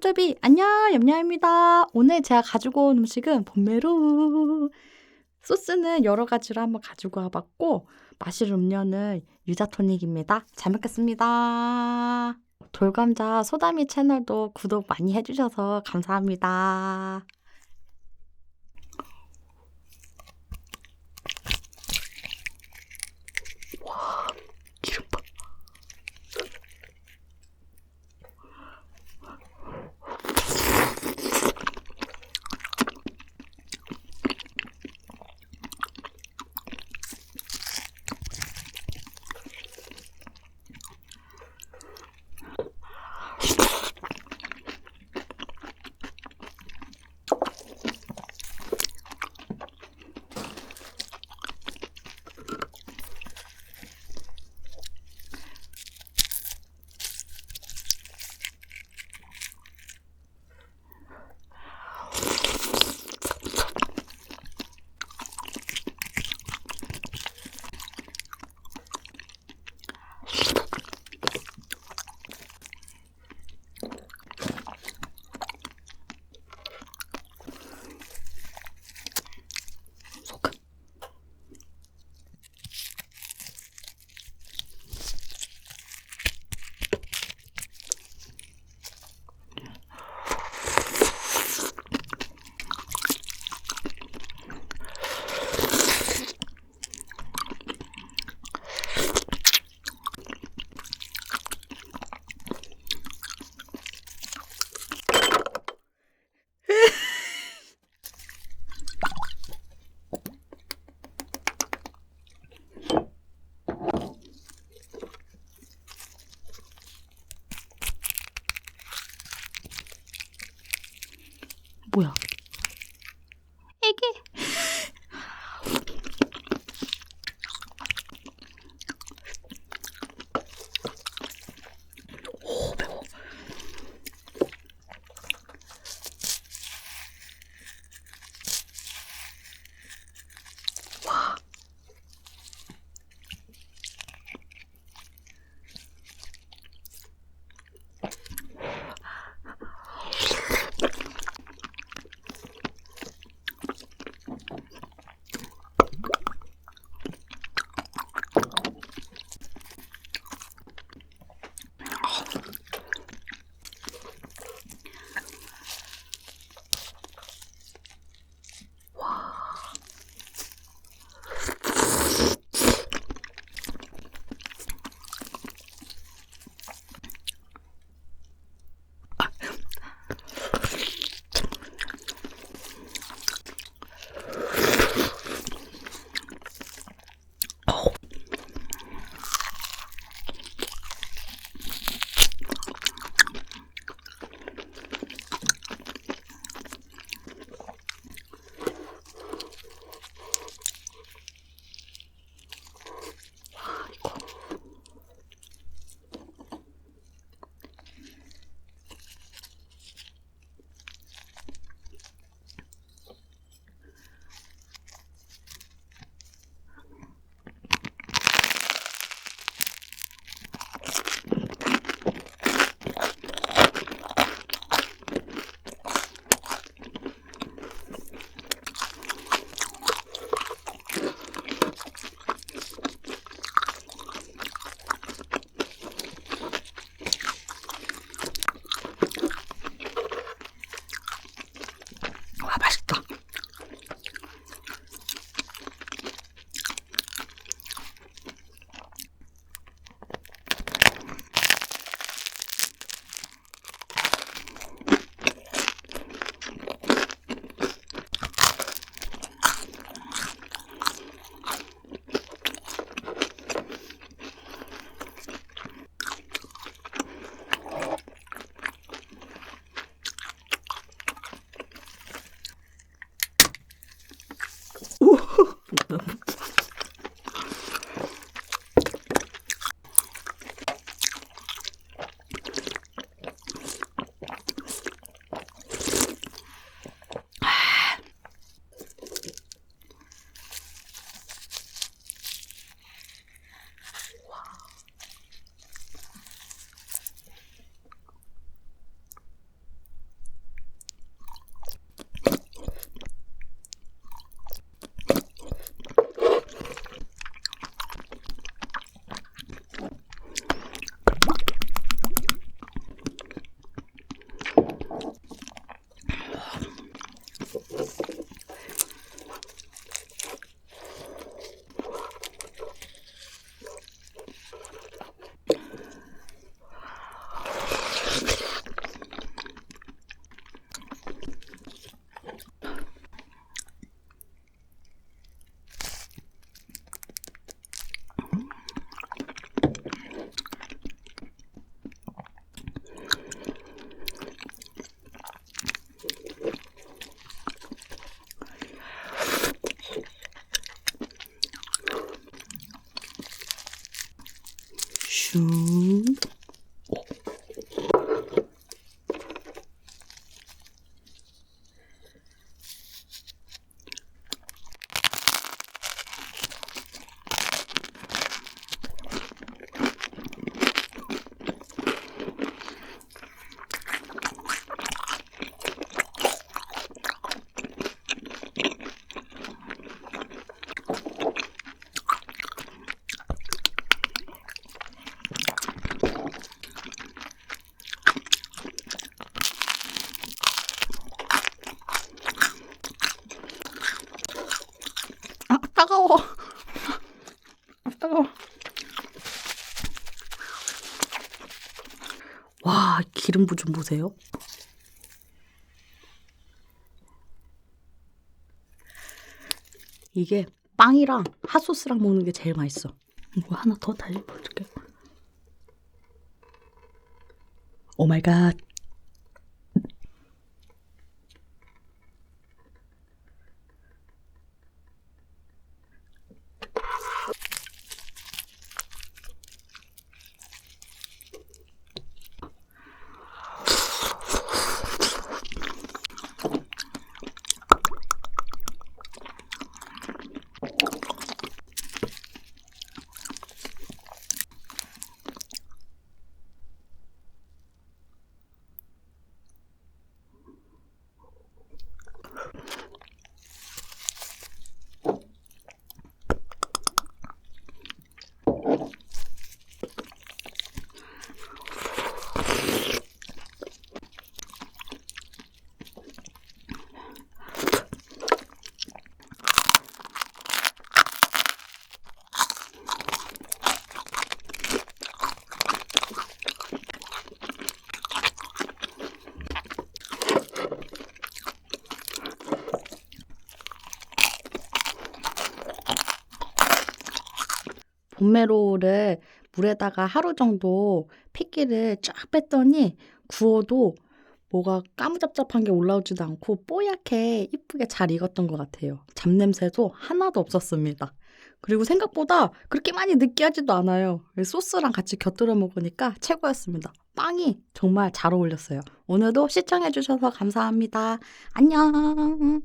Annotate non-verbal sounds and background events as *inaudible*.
쩝쩝이 안녕 얌얌입니다. 오늘 제가 가지고 온 음식은 봄메루 소스는 여러 가지로 한번 가지고 와봤고 마실 음료는 유자 토닉입니다. 잘 먹겠습니다. 돌감자 소다미 채널도 구독 많이 해주셔서 감사합니다. qué? Puta. *laughs* YouTube. 와, 기름부 좀 보세요. 이게 빵이랑 핫소스랑 먹는 게 제일 맛있어. 이거 하나 더 보여줄게. 오 마이 갓. 봄메로를 물에다가 하루 정도 핏기를 쫙 뺐더니 구워도 뭐가 까무잡잡한 게 올라오지도 않고 뽀얗게 이쁘게 잘 익었던 것 같아요. 잡냄새도 하나도 없었습니다. 그리고 생각보다 그렇게 많이 느끼하지도 않아요. 소스랑 같이 곁들여 먹으니까 최고였습니다. 빵이 정말 잘 어울렸어요. 오늘도 시청해주셔서 감사합니다. 안녕!